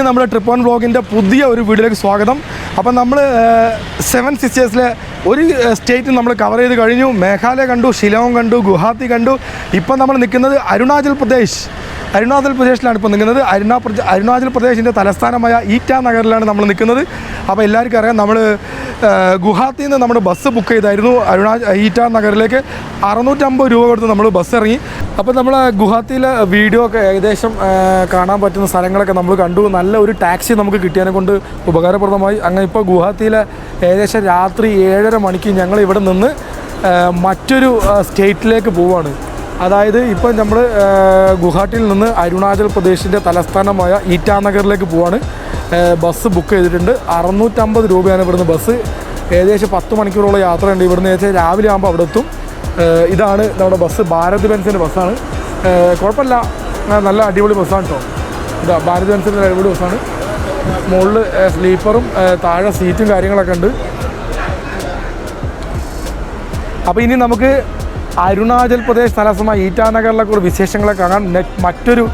എല്ലാവർക്കും നമ്മുടെ trip on വ്ളോഗിന്റെ പുതിയ ഒരു വീഡിയോയിലേക്ക് സ്വാഗതം. അപ്പം നമ്മൾ സെവൻ സിസ്റ്റേഴ്സിലെ ഒരു സ്റ്റേറ്റ് നമ്മൾ കവർ ചെയ്ത് കഴിഞ്ഞു. മേഘാലയ കണ്ടു ഷിലോങ് കണ്ടു ഗുവാഹത്തി കണ്ടു. ഇപ്പം നമ്മൾ നിൽക്കുന്നത് അരുണാചൽ പ്രദേശ്. അരുണാചൽ പ്രദേശിലാണ് ഇപ്പോൾ നിൽക്കുന്നത്. അരുണാ അരുണാചൽ പ്രദേശിന്റെ തലസ്ഥാനമായ ഈറ്റ നഗറിലാണ് നമ്മൾ നിൽക്കുന്നത്. അപ്പോൾ എല്ലാവർക്കും അറിയാം നമ്മൾ ഗുവാഹത്തിയിൽ നിന്ന് നമ്മൾ ബസ് ബുക്ക് ചെയ്തായിരുന്നു അരുണാ ഈറ്റ നഗറിലേക്ക്. അറുന്നൂറ്റമ്പത് രൂപ കൊടുത്ത് നമ്മൾ ബസ് ഇറങ്ങി. അപ്പോൾ നമ്മൾ ഗുവാഹത്തിയിലെ വീഡിയോ ഒക്കെ ഏകദേശം കാണാൻ പറ്റുന്ന സ്ഥലങ്ങളൊക്കെ നമ്മൾ കണ്ടു. നല്ല ഒരു ടാക്സി നമുക്ക് കിട്ടിയതിനെ കൊണ്ട് ഉപകാരപ്രദമായി. അങ്ങനെ ഇപ്പോൾ ഗുവാഹത്തിയിലെ ഏകദേശം രാത്രി ഏഴര മണിക്ക് ഞങ്ങൾ ഇവിടെ നിന്ന് മറ്റൊരു സ്റ്റേറ്റിലേക്ക് പോവുകയാണ് അതായത് ഇപ്പം നമ്മൾ ഗുവാഹട്ടിയിൽ നിന്ന് അരുണാചൽ പ്രദേശിന്റെ തലസ്ഥാനമായ ഈറ്റാനഗറിലേക്ക് പോവാണ്. ബസ് ബുക്ക് ചെയ്തിട്ടുണ്ട്. അറുന്നൂറ്റമ്പത് രൂപയാണ് ഇവിടുന്ന് ബസ്. ഏകദേശം പത്ത് മണിക്കൂറോളം യാത്രയുണ്ട് ഇവിടുന്ന്. ഏകദേശം രാവിലെ ആകുമ്പോൾ അവിടെ എത്തും. ഇതാണ് നമ്മുടെ ബസ്. ഭാരത് ബെൻസിന്റെ ബസ്സാണ് കുഴപ്പമില്ല. നല്ല അടിപൊളി ബസ്സാണ് കേട്ടോ ഇതാ ഭാരത് ബെൻസിന്റെ അടിപൊളി ബസ്സാണ് മുകളിൽ സ്ലീപ്പറും താഴെ സീറ്റും കാര്യങ്ങളൊക്കെ ഉണ്ട്. അപ്പോൾ ഇനി നമുക്ക് അരുണാചൽ പ്രദേശ് തലസ്ഥമായ ഈറ്റാനഗറിലെ കുറേ വിശേഷങ്ങളെ കാണാൻ മറ്റൊരു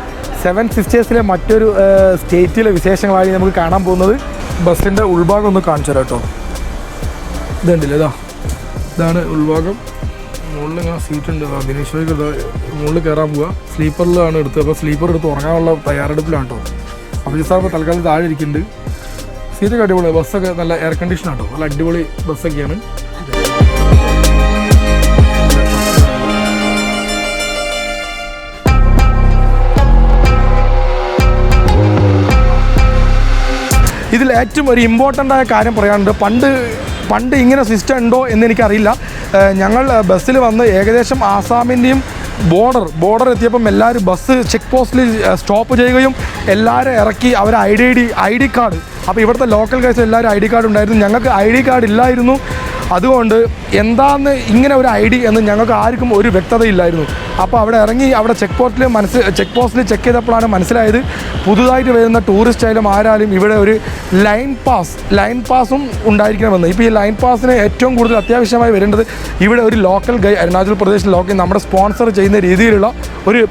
സെവൻ സിസ്റ്റേഴ്സിലെ മറ്റൊരു സ്റ്റേറ്റിലെ വിശേഷങ്ങളായി നമുക്ക് കാണാൻ പോകുന്നത് ബസ്സിന്റെ ഉൾഭാഗം ഒന്ന് കാണിച്ചു തരാം കേട്ടോ. ഇതുണ്ടല്ലേ ഇതാ. ഇതാണ് ഉൾഭാഗം. മുകളിൽ ഇങ്ങനെ സീറ്റ് ഉണ്ട്. ദിനേശ് ഭായിക്ക് ഇതാ മുകളിൽ കയറാൻ പോവുക സ്ലീപ്പറിലാണ് എടുത്തത് അപ്പോൾ സ്ലീപ്പർ എടുത്ത് ഉറങ്ങാനുള്ള തയ്യാറെടുപ്പിലാണ് കേട്ടോ. ഈ സാറിന് തൽക്കാലം താഴെ ഇരിക്കുന്നുണ്ട്. സീറ്റൊക്കെ അടിപൊളി ബസ്സൊക്കെ നല്ല എയർ കണ്ടീഷനാണ് ആട്ടോ നല്ല അടിപൊളി ബസ്സൊക്കെയാണ്. ഇതിൽ ഏറ്റവും ഒരു ഇമ്പോർട്ടന്റ് ആയ കാര്യം പറയാനുണ്ട്. പണ്ട് പണ്ട് ഇങ്ങനെ സിസ്റ്റം ഉണ്ടോ എന്ന് എനിക്കറിയില്ല. ഞങ്ങൾ ബസ്സിൽ വന്ന് ഏകദേശം ആസാമിന്റെയും ബോർഡർ ബോർഡർ എത്തിയപ്പം എല്ലാവരും ബസ് ചെക്ക് പോസ്റ്റിൽ സ്റ്റോപ്പ് ചെയ്യുകയും എല്ലാവരും ഇറക്കി അവർ I D I D card അപ്പോൾ ഇവിടുത്തെ ലോക്കൽ കേസിൽ എല്ലാവരും ഐ ഡി കാർഡ് ഉണ്ടായിരുന്നു. ഞങ്ങൾക്ക് ഐ ഡി കാർഡ് ഇല്ലായിരുന്നു. അതുകൊണ്ട് എന്താന്ന് ഇങ്ങനെ ഒരു ഐ ഡി എന്ന് ഞങ്ങൾക്ക് ആർക്കും ഒരു വ്യക്തതയില്ലായിരുന്നു. അപ്പോൾ അവിടെ ഇറങ്ങി അവിടെ ചെക്ക് പോസ്റ്റിൽ മനസ്സ് ചെക്ക് പോസ്റ്റിൽ ചെക്ക് ചെയ്തപ്പോഴാണ് മനസ്സിലായത് പുതുതായിട്ട് വരുന്ന ടൂറിസ്റ്റ് ആയാലും ആരാലും ഇവിടെ ഒരു ലൈൻ പാസ് ലൈൻ പാസും ഉണ്ടായിരിക്കണമെന്ന്. ഇപ്പോൾ ഈ ലൈൻ പാസിന് ഏറ്റവും കൂടുതൽ അത്യാവശ്യമായി വരേണ്ടത് ഇവിടെ ഒരു local guy Arunachal Pradesh local നമ്മുടെ സ്പോൺസർ ചെയ്യുന്ന രീതിയിലുള്ള ഒരു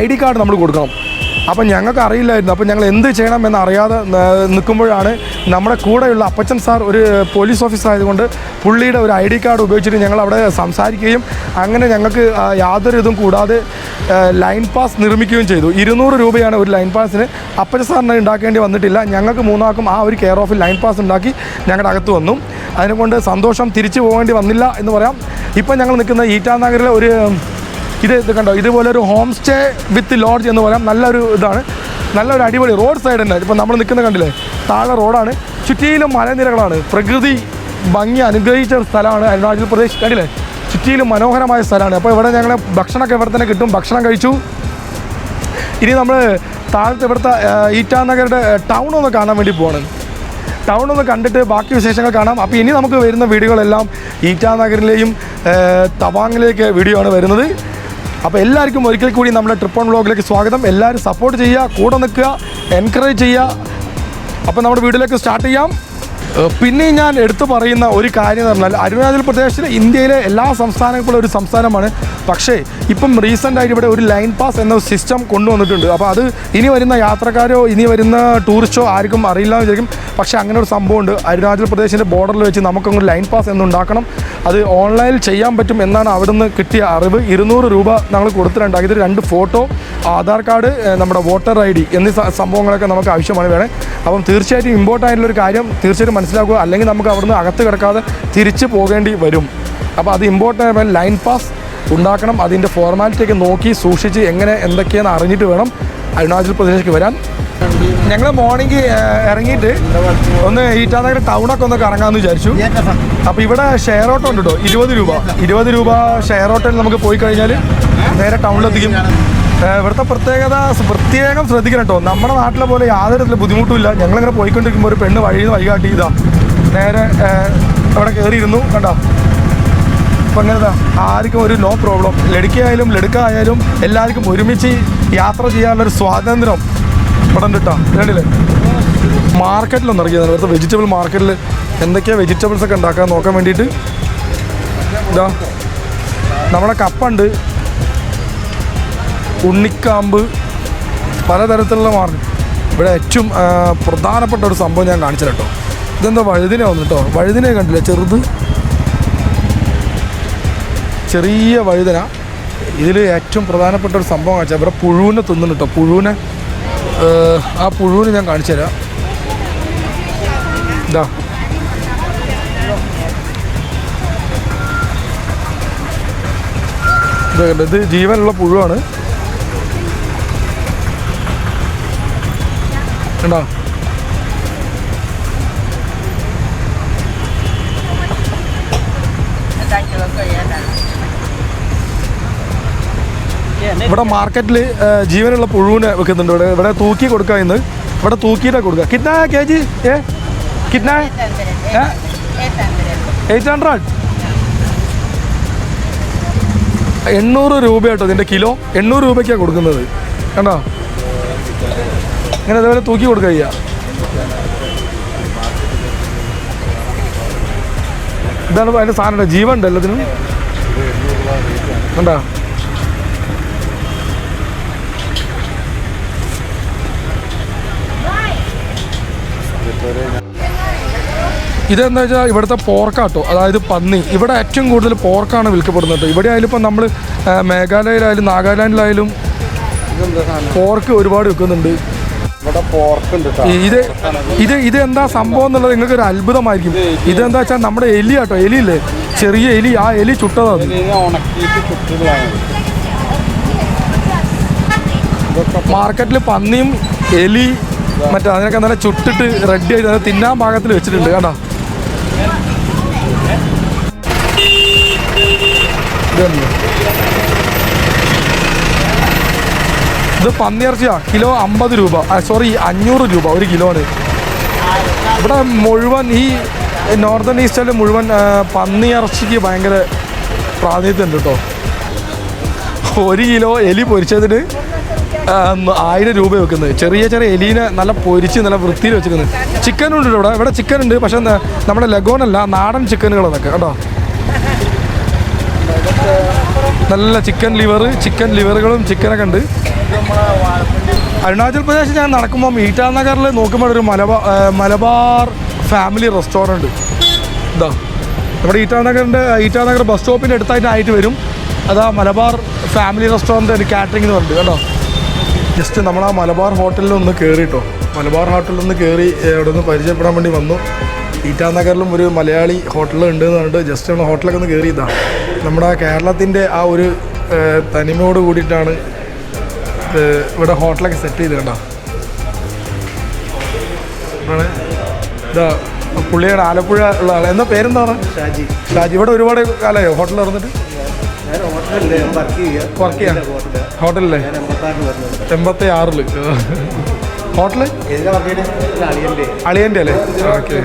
ഐ ഡി കാർഡ് നമ്മൾ കൊടുക്കണം. അപ്പം ഞങ്ങൾക്ക് അറിയില്ലായിരുന്നു. അപ്പം ഞങ്ങൾ എന്ത് ചെയ്യണം എന്ന് അറിയാതെ നിൽക്കുമ്പോഴാണ് നമ്മുടെ കൂടെയുള്ള അപ്പച്ചൻ സാർ ഒരു പോലീസ് ഓഫീസർ ആയതുകൊണ്ട് പുള്ളിയുടെ ഒരു ഐ ഡി കാർഡ് ഉപയോഗിച്ചിട്ട് ഞങ്ങൾ അവിടെ സംസാരിക്കുകയും അങ്ങനെ ഞങ്ങൾക്ക് യാതൊരു ഇതും കൂടാതെ ലൈൻ പാസ് നിർമ്മിക്കുകയും ചെയ്തു. ഇരുന്നൂറ് രൂപയാണ് ഒരു ലൈൻ പാസിന്. അപ്പച്ചൻ സാറിന് ഉണ്ടാക്കേണ്ടി വന്നിട്ടില്ല. ഞങ്ങൾക്ക് മൂന്നാക്കും ആ ഒരു കെയർ ഓഫിൽ ലൈൻ പാസ് ഉണ്ടാക്കി ഞങ്ങളുടെ അകത്ത് വന്നു. അതിനെക്കൊണ്ട് സന്തോഷം തിരിച്ചു പോകേണ്ടി വന്നില്ല എന്ന് പറയാം. ഇപ്പം ഞങ്ങൾ നിൽക്കുന്ന ഈറ്റാനഗറിലെ ഒരു ഇത് ഇത് കണ്ടോ? ഇതുപോലെ ഒരു ഹോം സ്റ്റേ വിത്ത് ലോഡ്ജ് എന്ന് പറയാം. നല്ലൊരു ഇതാണ്. നല്ലൊരു അടിപൊളി റോഡ് സൈഡ് തന്നെ. ഇപ്പം നമ്മൾ നിൽക്കുന്ന കണ്ടില്ലേ? താഴെ റോഡാണ് ചുറ്റിയിലും മലനിരകളാണ്. പ്രകൃതി ഭംഗി അനുഗ്രഹിച്ച ഒരു സ്ഥലമാണ് അരുണാചൽ പ്രദേശ്. കണ്ടില്ലേ? ചുറ്റിയിലും മനോഹരമായ സ്ഥലമാണ്. അപ്പോൾ ഇവിടെ ഞങ്ങൾ ഭക്ഷണമൊക്കെ ഇവിടെ തന്നെ കിട്ടും. ഭക്ഷണം കഴിച്ചു. ഇനി നമ്മൾ താഴത്തെ ഇവിടുത്തെ ഈറ്റാനഗറുടെ ടൗൺ ഒന്ന് കാണാൻ വേണ്ടി പോവാണ്. ടൗൺ ഒന്ന് കണ്ടിട്ട് ബാക്കി വിശേഷങ്ങൾ കാണാം. അപ്പോൾ ഇനി നമുക്ക് വരുന്ന വീഡിയോകളെല്ലാം ഈറ്റാനഗറിലെയും തവാങ്ങിലേക്ക് വീഡിയോ ആണ് വരുന്നത്. അപ്പോൾ എല്ലാവർക്കും ഒരിക്കൽ കൂടി നമ്മുടെ ട്രിപ്പ് ഓൺ വ്ളോഗിലേക്ക് സ്വാഗതം. എല്ലാവരും സപ്പോർട്ട് ചെയ്യുക കൂടെ നിൽക്കുക എൻകറേജ് ചെയ്യുക. അപ്പോൾ നമ്മുടെ വീഡിയോയിലേക്ക് സ്റ്റാർട്ട് ചെയ്യാം. പിന്നെ ഞാൻ എടുത്തു പറയുന്ന ഒരു കാര്യം എന്ന് പറഞ്ഞാൽ അരുണാചൽ പ്രദേശിൽ ഇന്ത്യയിലെ എല്ലാ സംസ്ഥാനങ്ങളും ഒരു സംസ്ഥാനമാണ്. പക്ഷേ ഇപ്പം റീസെന്റായിട്ട് ഇവിടെ ഒരു ലൈൻ പാസ് എന്ന സിസ്റ്റം കൊണ്ടുവന്നിട്ടുണ്ട്. അപ്പോൾ അത് ഇനി വരുന്ന യാത്രക്കാരോ ഇനി വരുന്ന ടൂറിസ്റ്റോ ആർക്കും അറിയില്ല എന്ന് വിചാരിക്കും. പക്ഷേ അങ്ങനെ ഒരു സംഭവമുണ്ട്. അരുണാചൽ പ്രദേശിന്റെ ബോർഡറിൽ വെച്ച് നമുക്കങ്ങ് ലൈൻ പാസ് എന്നുണ്ടാക്കണം അത് ഓൺലൈനിൽ ചെയ്യാൻ പറ്റും എന്നാണ് അവിടുന്ന് കിട്ടിയ അറിവ്. ഇരുന്നൂറ് രൂപ ഞങ്ങൾ കൊടുത്തിട്ടുണ്ട്. ഇതിൽ രണ്ട് ഫോട്ടോ ആധാർ കാർഡ് നമ്മുടെ വോട്ടർ ഐ ഡി എന്നീ സംഭവങ്ങളൊക്കെ നമുക്ക് ആവശ്യമാണ്. വേണേ അപ്പം തീർച്ചയായിട്ടും ഇമ്പോർട്ടന്റ് ആയിട്ടുള്ള ഒരു കാര്യം തീർച്ചയായിട്ടും മനസ്സിലാക്കുക. അല്ലെങ്കിൽ നമുക്ക് അവിടുന്ന് അകത്ത് കിടക്കാതെ തിരിച്ച് പോകേണ്ടി വരും. അപ്പോൾ അത് ഇമ്പോർട്ടന്റ് ആയ ലൈൻ പാസ് ഉണ്ടാക്കണം. അതിന്റെ ഫോർമാലിറ്റി ഒക്കെ നോക്കി സൂക്ഷിച്ച് എങ്ങനെ എന്തൊക്കെയാണെന്ന് അറിഞ്ഞിട്ട് വേണം അരുണാചൽ പ്രദേശിലേക്ക് വരാൻ. ഞങ്ങൾ മോർണിംഗ് ഇറങ്ങിയിട്ട് ഒന്ന് ഈറ്റാനഗർ ടൗണൊക്കെ ഒന്ന് കറങ്ങാമെന്ന് വിചാരിച്ചു. അപ്പോൾ ഇവിടെ ഷെയർ ഓട്ടോ ഉണ്ട് കേട്ടോ ഇരുപത് രൂപ. ഇരുപത് രൂപ ഷെയർ ഓട്ടോയിൽ നമുക്ക് പോയി കഴിഞ്ഞാൽ നേരെ ടൗണിലെത്തിക്കും ഇവിടുത്തെ പ്രത്യേകത പ്രത്യേകം ശ്രദ്ധിക്കണം കേട്ടോ. നമ്മുടെ നാട്ടിലെ പോലെ യാതൊരു ബുദ്ധിമുട്ടുമില്ല. ഞങ്ങളിങ്ങനെ പോയിക്കൊണ്ടിരിക്കുമ്പോൾ ഒരു പെണ്ണ് വഴിയിൽ നിന്ന് വഴികാട്ടി ഇതാ. നേരെ അവിടെ കയറിയിരുന്നു കണ്ടോ? അപ്പം അങ്ങനെതാ ആർക്കും ഒരു നോ പ്രോബ്ലം ലടുക്കയായാലും ലടുക്കായാലും എല്ലാവർക്കും ഒരുമിച്ച് യാത്ര ചെയ്യാനുള്ളൊരു സ്വാതന്ത്ര്യം ഇവിടെ കേട്ടോ. കണ്ടില്ലേ? മാർക്കറ്റിലൊന്നും ഇറങ്ങിയതാണ് ഇവിടുത്തെ വെജിറ്റബിൾ മാർക്കറ്റിൽ എന്തൊക്കെയാണ് വെജിറ്റബിൾസ് ഒക്കെ ഉണ്ടാക്കാൻ നോക്കാൻ വേണ്ടിയിട്ട്. ഇതാ. നമ്മുടെ കപ്പുണ്ട് ഉണ്ണിക്കാമ്പ് പലതരത്തിലുള്ള മാർഗം. ഇവിടെ ഏറ്റവും പ്രധാനപ്പെട്ട ഒരു സംഭവം ഞാൻ കാണിച്ചു കേട്ടോ. ഇതെന്താ വഴുതിനെ വന്നു കേട്ടോ. വഴുതിനെ കണ്ടില്ല? ചെറുത്. ചെറിയ വഴുതന. ഇതിൽ ഏറ്റവും പ്രധാനപ്പെട്ട ഒരു സംഭവം കാണിച്ചാൽ ഇവിടെ പുഴുവിനെ തിന്നുന്നു കേട്ടോ. പുഴുവിനെ ആ പുഴുവിനെ ഞാൻ കാണിച്ചു തരാം. ഇതാ? ഇത് ജീവനുള്ള പുഴുവാണ്. കണ്ടോ ഇവിടെ മാർക്കറ്റിൽ ജീവനുള്ള പുഴുവിനെ വെക്കുന്നുണ്ട് ഇവിടെ ഇവിടെ തൂക്കി കൊടുക്കുക ഇന്ന്. ഇവിടെ തൂക്കിയിട്ടാ കൊടുക്കുക കിഡ്ന കെ ജി ഏ? കിഡ്ന എയ്റ്റ് ഹൺഡ്രഡ്. എണ്ണൂറ് രൂപ ഇതിന്റെ കിലോ. എണ്ണൂറ് രൂപയ്ക്കാണ് കൊടുക്കുന്നത്. കണ്ടോ? ഇങ്ങനെ ഇതേപോലെ തൂക്കി കൊടുക്കുക ചെയ്യുക. ഇതാണ് അതിന്റെ സാധനം ജീവൻ ഉണ്ട് എല്ലാത്തിനും? കണ്ടാ? ഇതെന്താ വെച്ചാൽ ഇവിടുത്തെ പോർക്കാട്ടോ അതായത് പന്നി. ഇവിടെ ഏറ്റവും കൂടുതൽ പോർക്കാണ് വിൽക്കപ്പെടുന്നത് കേട്ടോ ഇവിടെ ആയാലും ഇപ്പം നമ്മൾ മേഘാലയയിലായാലും നാഗാലാൻഡിലായാലും പോർക്ക് ഒരുപാട് വിൽക്കുന്നുണ്ട്. ഇത് ഇത് ഇത് എന്താ സംഭവം എന്നുള്ളത് നിങ്ങൾക്ക് ഒരു അത്ഭുതമായിരിക്കും. ഇതെന്താ വെച്ചാൽ നമ്മുടെ എലി കേട്ടോ എലിയില്ലേ ചെറിയ എലി ആ എലി ചുട്ടതാണ് മാർക്കറ്റിൽ പന്നിയും എലി മറ്റേ അതിനൊക്കെ നല്ല ചുട്ടിട്ട് റെഡി ആയിട്ട് അത് തിന്നാൻ പാകത്തിൽ വെച്ചിട്ടുണ്ട് കേട്ടോ. ഇത് പന്നിയിറച്ചിയാ. കിലോ അമ്പത് രൂപ. സോറി അഞ്ഞൂറ് രൂപ. ഒരു കിലോന് ഇവിടെ മുഴുവൻ ഈ നോർത്തേൺ ഈസ്റ്റിൽ മുഴുവൻ പന്നിയിറച്ചിക്ക് ഭയങ്കര പ്രാതിനിധ്യം ഉണ്ട് കേട്ടോ ഒരു കിലോ എലി പൊരിച്ചതിന് ആയിരം രൂപ വെക്കുന്നത് ചെറിയ ചെറിയ എലീനെ നല്ല പൊരിച്ച് നല്ല വൃത്തിയിൽ വെച്ചിരിക്കുന്നത് ചിക്കനും ഉണ്ട് ഇവിടെ. ഇവിടെ ചിക്കൻ ഉണ്ട് പക്ഷെ നമ്മുടെ ലഗോണല്ല നാടൻ ചിക്കനുകൾ അതൊക്കെ കേട്ടോ. നല്ല ചിക്കൻ ലിവർ ചിക്കൻ ലിവറുകളും ചിക്കനൊക്കെ ഉണ്ട്. അരുണാചൽ പ്രദേശ് ഞാൻ നടക്കുമ്പോൾ ഈറ്റാനഗറിൽ നോക്കുമ്പോൾ ഒരു മലബാർ മലബാർ ഫാമിലി റെസ്റ്റോറന്റ്. ഇതാ. നമ്മുടെ ഈറ്റാനഗറിന്റെ ഈറ്റാനഗർ ബസ് സ്റ്റോപ്പിന്റെ അടുത്തായിട്ട് ആയിട്ട് വരും. അതാ മലബാർ ഫാമിലി റെസ്റ്റോറന്റ് ഒരു കാറ്ററിംഗ് എന്ന് പറഞ്ഞിട്ട് കേട്ടോ ജസ്റ്റ് നമ്മൾ ആ മലബാർ ഹോട്ടലിൽ ഒന്ന് കയറിയിട്ടോ മലബാർ ഹോട്ടലിൽ ഒന്ന് കയറി അവിടെ നിന്ന് പരിചയപ്പെടാൻ വേണ്ടി വന്നു. ഈറ്റാനഗറിലും ഒരു മലയാളി ഹോട്ടൽ ഉണ്ട് എന്ന് പറഞ്ഞിട്ട് ജസ്റ്റ് നമ്മൾ ഹോട്ടലൊക്കെ ഒന്ന് കയറി ഇതാ നമ്മുടെ കേരളത്തിന്റെ ആ ഒരു തനിമയോട് കൂടിയിട്ടാണ് ഏഹ്, ഇവിടെ ഹോട്ടലൊക്കെ സെറ്റ് ചെയ്ത് കണ്ടോ? ഇവിടെ ഇതാ പുള്ളിയുടെ ആലപ്പുഴ ഉള്ള ആളെ. എന്താ പേരെന്താണ്? ഷാജി. ഷാജി. ഇവിടെ ഒരുപാട് കാലമായോ ഹോട്ടൽ തുറന്നിട്ട് ഹോട്ടലിൽ വർക്ക് ചെയ്യാൻ ഹോട്ടലിലെ എൺപത്തി ആറിൽ. ഹോട്ടൽ? അളിയന്റെ അല്ലേ? ഓക്കെ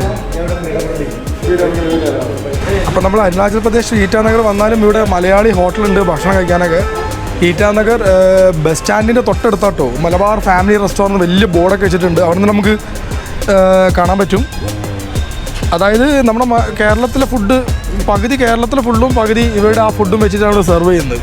അപ്പം നമ്മൾ അരുണാചൽ പ്രദേശ് ഈറ്റാനഗർ വന്നാലും ഇവിടെ മലയാളി ഹോട്ടലുണ്ട് ഭക്ഷണം കഴിക്കാനൊക്കെ. ഈറ്റാനഗർ ബസ് സ്റ്റാൻഡിന്റെ തൊട്ടടുത്താട്ടോ. മലബാർ ഫാമിലി റെസ്റ്റോറന്റ് വലിയ ബോർഡൊക്കെ വെച്ചിട്ടുണ്ട്. അവിടെ നിന്ന് നമുക്ക് കാണാൻ പറ്റും. അതായത് നമ്മുടെ കേരളത്തിലെ ഫുഡ് പകുതി കേരളത്തിലെ ഫുഡും പകുതി ഇവരുടെ ആ ഫുഡും വെച്ചിട്ടാണ് സെർവ് ചെയ്യുന്നത്.